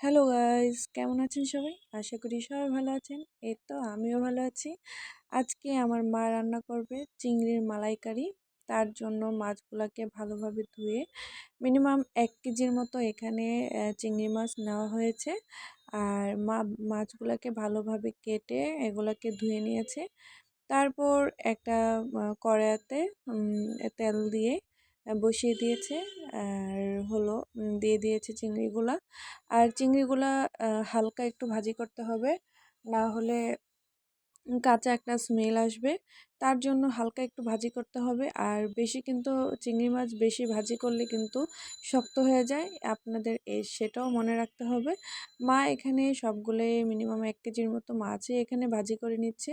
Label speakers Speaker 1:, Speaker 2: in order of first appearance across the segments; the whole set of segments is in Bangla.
Speaker 1: হ্যালো গাইস, কেমন আছেন সবাই? আশা করি সবাই ভালো আছেন। এই তো আমিও ভালো আছি। আজকে আমার মা রান্না করবে চিংড়ির মালাইকারি। তার জন্য মাছগুলোকে ভালোভাবে ধুয়ে মিনিমাম এক কেজির মতো এখানে চিংড়ি মাছ নেওয়া হয়েছে। আর মা, মাছগুলোকে ভালোভাবে কেটে এগুলোকে ধুয়ে নিয়েছে। তারপর একটা কড়াইতে তেল দিয়ে বসিয়ে দিয়েছে। আর দিয়ে দিয়েছে চিংড়িগুলা। আর চিংড়িগুলা হালকা একটু ভাজি করতে হবে। না হলে কাঁচা একটা স্মেল আসবে। তার জন্য হালকা একটু ভাজি করতে হবে। আর বেশি কিন্তু চিংড়ি মাছ বেশি ভাজি করলে কিন্তু শক্ত হয়ে যায়। আপনাদের এই সেটাও মনে রাখতে হবে। মা এখানে সবগুলোই মিনিমাম এক কেজির মতো মাছই এখানে ভাজি করে নিচ্ছে,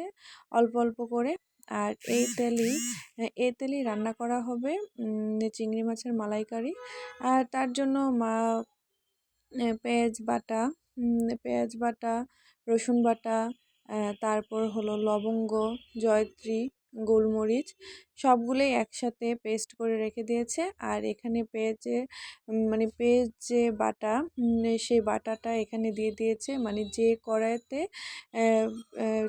Speaker 1: অল্প অল্প করে। আর এই তেলই এই তেলই রান্না করা হবে চিংড়ি মাছের মালাইকারি। আর তার জন্য মা পেঁয়াজ বাটা পেঁয়াজ বাটা, রসুন বাটা তারপর হলো লবঙ্গ, জয়ত্রী গোলমরিচ সবগুলোই একসাথে পেস্ট করে রেখে দিয়েছে। আর এখানে পেঁয়াজে মানে পেঁয়াজ যে বাটা সেই বাটাটা এখানে দিয়ে দিয়েছে। মানে যে কড়াইতে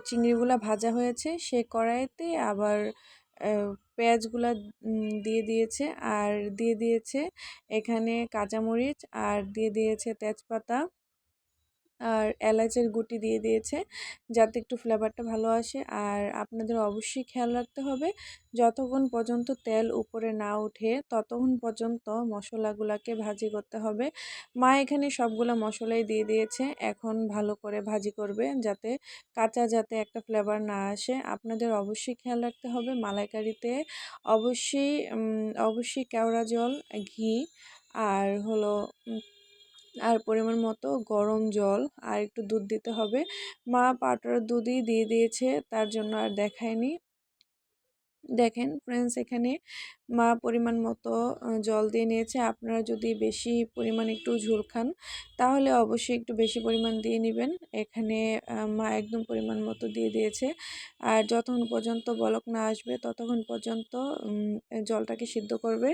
Speaker 1: চিংড়িগুলো ভাজা হয়েছে, সে কড়াইতে আবার পেঁয়াজগুলো দিয়ে দিয়েছে। আর দিয়ে দিয়েছে এখানে কাঁচামরিচ, আর দিয়ে দিয়েছে তেজপাতা। আর এলাচের গুটি দিয়ে দিয়েছে, যাতে একটু ফ্লেভারটা ভালো আসে। আর আপনাদের অবশ্যই খেয়াল রাখতে হবে, যতক্ষণ পর্যন্ত তেল উপরে না উঠে ততক্ষণ পর্যন্ত মশলাগুলোকে ভাজি করতে হবে। মা এখানে সবগুলো মশলাই দিয়ে দিয়েছে, এখন ভালো করে ভাজি করবে, যাতে কাঁচা যাতে একটা ফ্লেভার না আসে। আপনাদের অবশ্যই খেয়াল রাখতে হবে, মালাইকারিতে অবশ্যই অবশ্যই কেওড়া জল, ঘি, আর হলো আর পরিমাণ মতো গরম জল আর একটু দুধ দিতে হবে। মা পাউডার দুধই দিয়ে দিয়েছে, তার জন্য আর দেখায়নি। দেখেন ফ্রেন্ডস এখানে মা পরিমাণ মতো জল দিয়ে নিয়েছে। আপনারা যদি বেশি পরিমাণ একটু ঝোল খান, তাহলে অবশ্যই একটু বেশি পরিমাণ দিয়ে নেবেন। এখানে মা একদম পরিমাণ মতো দিয়ে দিয়েছে। আর যতক্ষণ পর্যন্ত বলক না আসবে, ততক্ষণ পর্যন্ত জলটাকে সিদ্ধ করবে।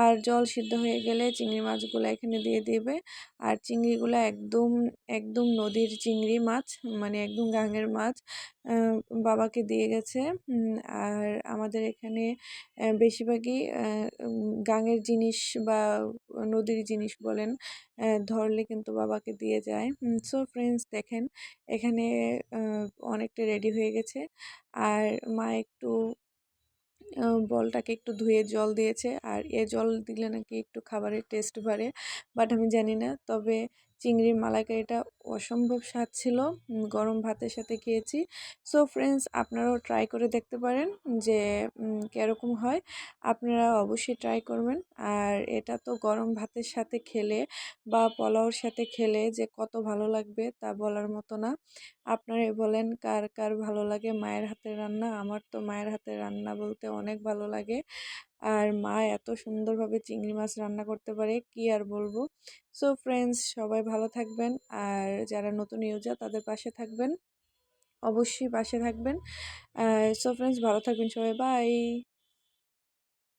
Speaker 1: আর জল সিদ্ধ হয়ে গেলে চিংড়ি মাছগুলো এখানে দিয়ে দেবে। আর চিংড়িগুলো একদম একদম নদীর চিংড়ি মাছ মানে একদম গাঙের মাছ বাবাকে দিয়ে গেছে। আর আমাদের এখানে বেশিরভাগই গাঙের জিনিস বা নদীর জিনিস বলেন ধরলে কিন্তু বাবাকে দিয়ে যায়। সো ফ্রেন্ডস দেখেন, এখানে অনেকটা রেডি হয়ে গেছে। আর মা একটু বলটাকে একটু ধুয়ে জল দিয়েছে। আর এ জল দিলে নাকি একটু খাবারের টেস্ট বাড়ে বাট আমি জানি না। তবে চিংড়ির মালাইকারিটা অসম্ভব স্বাদ ছিল। গরম ভাতের সাথে খেয়েছি। সো ফ্রেন্ডস আপনারাও ট্রাই করে দেখতে পারেন যে কীরকম হয়। আপনারা অবশ্যই ট্রাই করবেন। আর এটা তো গরম ভাতের সাথে খেলে বা পোলাওর সাথে খেলে যে কত ভালো লাগবে তা বলার মতো না। আপনারাই বলেন কার কার ভালো লাগে মায়ের হাতের রান্না। আমার তো মায়ের হাতের রান্না বলতে অনেক ভালো লাগে। আর মা এত সুন্দরভাবে চিংড়ি মাছ রান্না করতে পারে, কি আর বলব? সো ফ্রেন্ডস সবাই ভালো থাকবেন। আর যারা নতুন ইউজার, তাদের পাশে থাকবেন। অবশ্যই পাশে থাকবেন। সো ফ্রেন্ডস ভালো থাকবেন সবাই। বাই